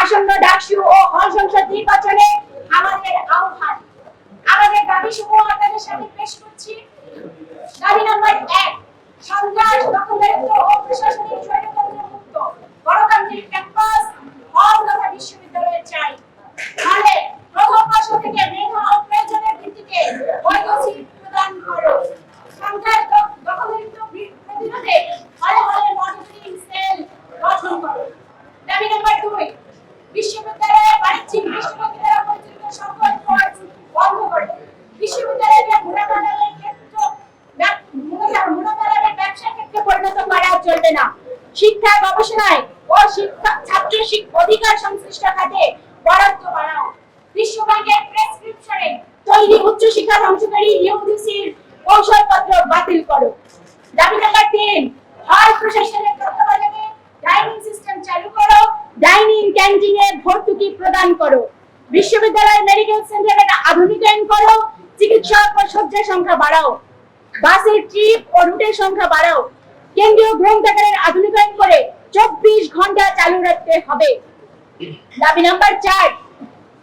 আসন্ন ডাকসু ও সংসদ নির্বাচনে আমাদের আহ্বান। আমাদের দাবি সমূহ আপনাদের সামনে পেশ করছি। দাবি নাম্বার এক, সন্ত্রাস দখলদারিত্ব ও প্রশাসনিক স্বৈরতন্ত্র মুক্ত গণতান্ত্রিক ক্যাম্পাস হল তথা বিশ্ববিদ্যালয় চাই। ফলে প্রথম বর্ষ থেকে অধিকার সংশ্লিষ্ট খাতে বরাদ্দ বাড়াও। বিশ্ব প্রেসক্রিপশনে তৈরি উচ্চ শিক্ষা ধ্বংসকারী ইউজিসির কৌশলপত্র বাতিল করো। দাবি নাম্বার তিন হল প্রশাসনের তত্ত্বাবধানে ডাইনিং সিস্টেম চালু করো ডাইনিং, ক্যান্টিনে ভর্তুকি প্রদান করো। বিশ্ববিদ্যালয় মেডিকেল সেন্টারের আধুনিকায়ন করো, চিকিৎসক ও শয্যার সংখ্যা বাড়াও। বাসের ট্রিপ ও রুটের সংখ্যা বাড়াও। কেন্দ্রীয় গ্রন্থাগারের আধুনিকায়ন করে চব্বিশ ঘণ্টা চালু রাখতে হবে। দাবি নাম্বার চার,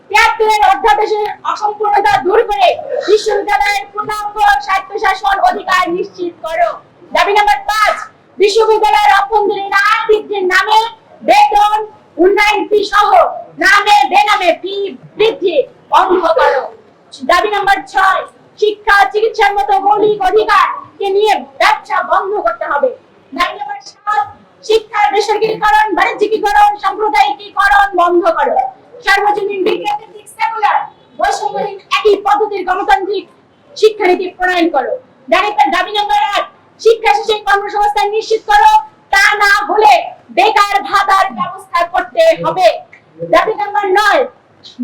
তিয়াত্তরের অধ্যাদেশের অসম্পূর্ণতা দূর করে বিশ্ববিদ্যালয়ের পূর্ণাঙ্গ স্বায়ত্তশাসন অধিকার নিশ্চিত করো। দাবি নাম্বার পাঁচ, বিশ্ববিদ্যালয়ের অভ্যন্তরীণ বৃদ্ধির নামে বেতন উন্নয়ন ফি সহ নামে বেনামে ফি বৃদ্ধি বন্ধ করো। দাবি নাম্বার ছয়, শিক্ষা, চিকিৎসার মতো মৌলিক অধিকার কে নিয়ে ব্যবসা বন্ধ করতে হবে। দাবি নাম্বার সাত, শিক্ষার বেসরকারীকরণ, বাণিজ্যিকীকরণ, সাম্প্রদায়িকীকরণ বন্ধ করো। সার্বজনীন বিজ্ঞানভিত্তিক সেকুলার, বৈষম্যহীন একই পদ্ধতির গণতান্ত্রিক শিক্ষানীতি প্রণয়ন করো। দাবি নম্বর আট, শিক্ষা শেষে কর্মসংস্থান নিশ্চিত করো, তা না হলে করতে হবে। দাবি নম্বর নয়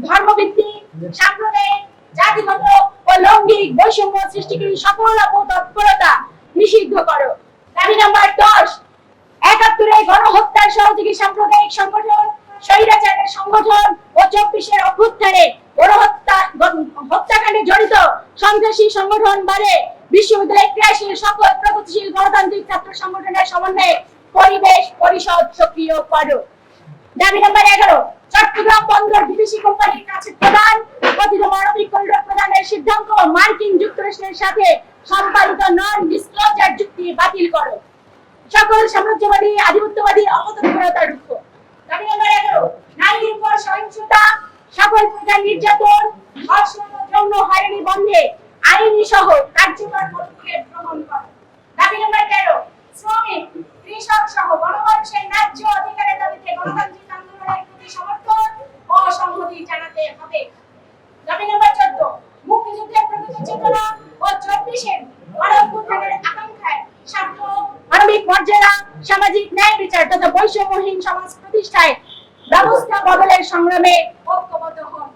ধর্মভিত্তিক সাম্প্রদায়িক, জাতিগত ও লৈঙ্গিক বৈষম্য সৃষ্টিকারী সকল অপতৎপরতা নিষিদ্ধ করো। দাবি নম্বর দশ, একাত্তরে গণহত্যার সহযোগী সাম্প্রদায়িক সংগঠন, স্বৈরাচারের সংগঠন ও চব্বিশের অভ্যুত্থানে গণহত্যা, গণ- হত্যাকাণ্ডে জড়িত সন্ত্রাসী সংগঠন বারে বিশ্ববিদ্যালয় ক্রিয়াশীল সকল প্রগতিশীল গণতান্ত্রিক ছাত্র সংগঠনের সমন্বয়ে পরিবেশ পরিষদ সক্রিয় করো। দাবি নাম্বার এগারো, চট্টগ্রাম বন্দর বিদেশি কোম্পানির কাছে প্রদান, কথিত মানবিক করিডোর প্রদানের সিদ্ধান্ত মার্কিন যুক্তরাষ্ট্রের সাথে সম্পাদিত নন ডিসক্লোজার চুক্তি বাতিল করো। সকল সাম্রাজ্যবাদী, আধিপত্যবাদী অপতৎপরতা রুখ দাবি নম্বর এগারো নারীর উপর সহিংসতা, সকল প্রকার নির্যাতন ধর্ষণ ও যৌন হয়রানি বন্ধে আইনি সহ কার্যকর পদক্ষেপ গ্রহণ ন্যায় বিচার তথা বৈষম্যহীন সমাজ প্রতিষ্ঠায় ব্যবস্থা বদলের সংগ্রামে ঐক্যবদ্ধ হন।